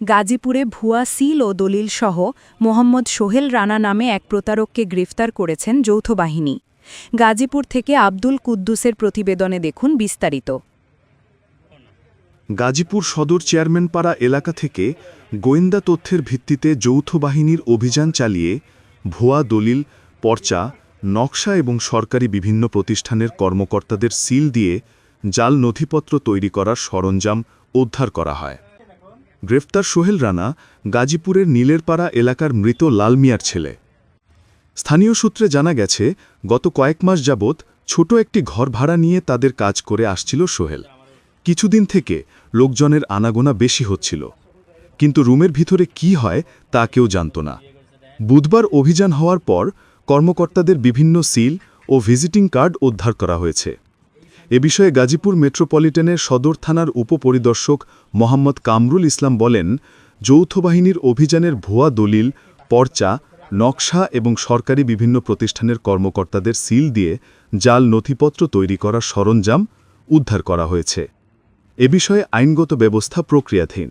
গাজীপুরে ভুয়া সিল ও দলিল সহ মোহাম্মদ সোহেল রানা নামে এক প্রতারককে গ্রেফতার করেছেন যৌথ বাহিনী। গাজীপুর থেকে আব্দুল কুদ্দুসের প্রতিবেদনে দেখুন বিস্তারিত। গাজীপুর সদর চেয়ারম্যানপাড়া এলাকা থেকে গোয়েন্দা তথ্যের ভিত্তিতে যৌথ বাহিনীর অভিযান চালিয়ে ভুয়া দলিল, পর্চা, নকশা এবং সরকারি বিভিন্ন প্রতিষ্ঠানের কর্মকর্তাদের সিল দিয়ে জাল নথিপত্র তৈরি করার সরঞ্জাম উদ্ধার করা হয়। গ্রেফতার সোহেল রানা গাজীপুরের নীলেরপাড়া এলাকার মৃত লাল মিয়ার ছেলে। স্থানীয় সূত্রে জানা গেছে, গত কয়েক মাস যাবৎ ছোট একটি ঘর ভাড়া নিয়ে তাদের কাজ করে আসছিল সোহেল। কিছুদিন থেকে লোকজনের আনাগোনা বেশি হচ্ছিল। কিন্তু রুমের ভিতরে কি হয় তা কেউ জানত না। বুধবার অভিযান হওয়ার পর কর্মকর্তাদের বিভিন্ন সিল ও ভিজিটিং কার্ড উদ্ধার করা হয়েছে। এ বিষয়ে গাজীপুর মেট্রোপলিটনের সদর থানার উপপরিদর্শক মোহাম্মদ কামরুল ইসলাম বলেন, যৌথ বাহিনীর অভিযানের ভুয়া দলিল, পর্চা, নকশা এবং সরকারি বিভিন্ন প্রতিষ্ঠানের কর্মকর্তাদের সিল দিয়ে জাল নথিপত্র তৈরি করার সরঞ্জাম উদ্ধার করা হয়েছে। এ বিষয়ে আইনগত ব্যবস্থা প্রক্রিয়াধীন।